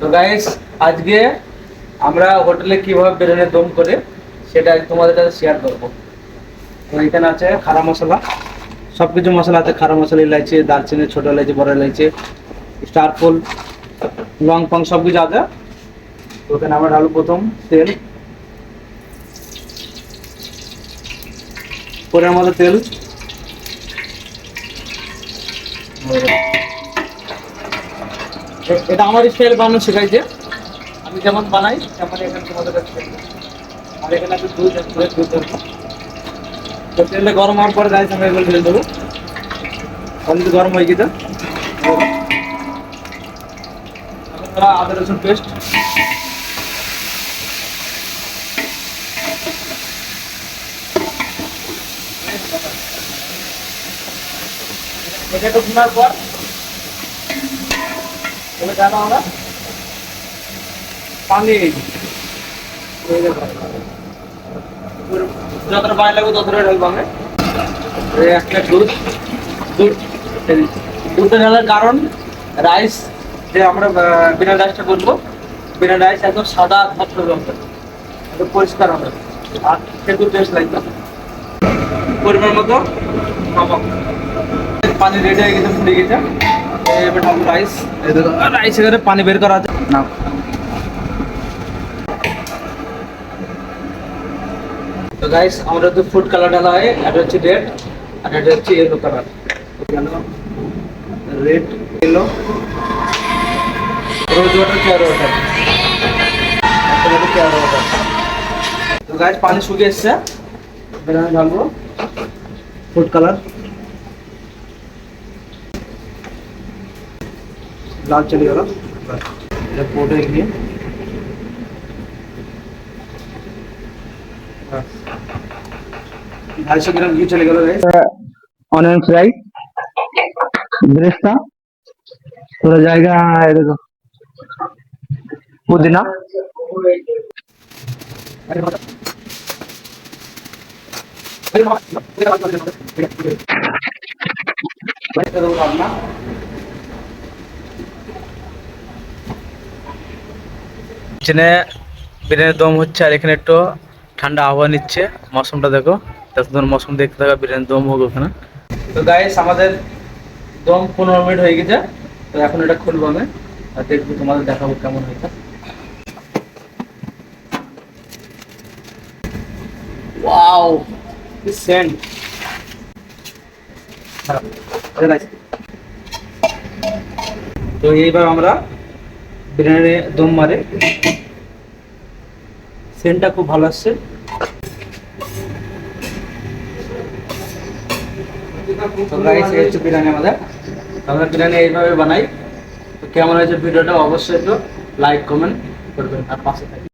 তো গাইস আজকে আমরা হোটেলে কীভাবে বিরিয়ানি দম করে, সেটা তোমাদের সাথে শেয়ার করব। তো এখানে আছে খারা মশলা। সব কিছু মশলা আছে, খারা মশলা, ইলাইচি, দারচিনি, ছোট ইলাইচি, বড় ইলাইচি স্টার ফুল, লং ফং সব কিছু আছে। তো ওখানে আমরা ঢালু প্রথম তেল। পরের মতো তেল। এটা আমার স্টাইল বানানো শেখাইছে আমি যেমন বানাই তেমন এখানে তোমাদের কাছে আর এখানে আছে দুধ দুধ তো তেলটা গরম হওয়ার পরে গাইস আমরা এগুলো ঢেলে দেবো। অলরেডি গরম হয়ে গেছে আদা, রসুন পেস্ট এটা একটু ভুনার পর এবার জানো আমরা? পানি যতটা পানি লাগবে ততটা ঢালবো আমি এই একটা দুধ দুধ দুধটা ঢালার কারণ রাইস যে আমরা বিনা রাইসটা করব, বিনা রাইস একদম সাদা ধপধপে হবে একদম পরিষ্কার হবে। আর খেতে টেস্ট লাগবে। পরিমাণ মতো পানি রেডি হয়ে গেছে, ফুটে গেছে। রাইস এখানে পানি বের করা আছে না তো গাইস আমরা তো ফুড কালার ঢালা হয়, এটা হচ্ছে রেড আর এটা হচ্ছে yellow colour red yellow rose water care water care water তো গাইস পানি শুকিয়ে এসছে। ঢালবো ফুড কালার लाल चली हो फ़ोटो एक लिए ढाई सौ ग्राम घी चले गए फ्राई थोड़ा जाएगा देखो। पुदीना। अरे কিচেনে বিরিয়ানির দম হচ্ছে আর এখানে একটু ঠান্ডা আবহাওয়া নিচ্ছে। মৌসুমটা দেখো। ততক্ষণ মৌসুম দেখতে থাকা বিরিয়ানির দম হোক ওখানে। তো গাইস আমাদের দম পনেরো মিনিট হয়ে গেছে। তো এখন এটা খুলবো আমি। আর দেখব তোমাদের দেখাবো কেমন হয়েছে। ওয়াও সেন্ট তো এইবার আমরা বিরিয়ানি দম মারে। সেন্টটা খুব ভালো আসছে। তো বিরিয়ানি আমাদের। আমরা বিরিয়ানি এইভাবে বানাই। তো কেমন হয়েছে ভিডিওটা অবশ্যই একটু লাইক কমেন্ট করবেন। আর পাশে থাকবেন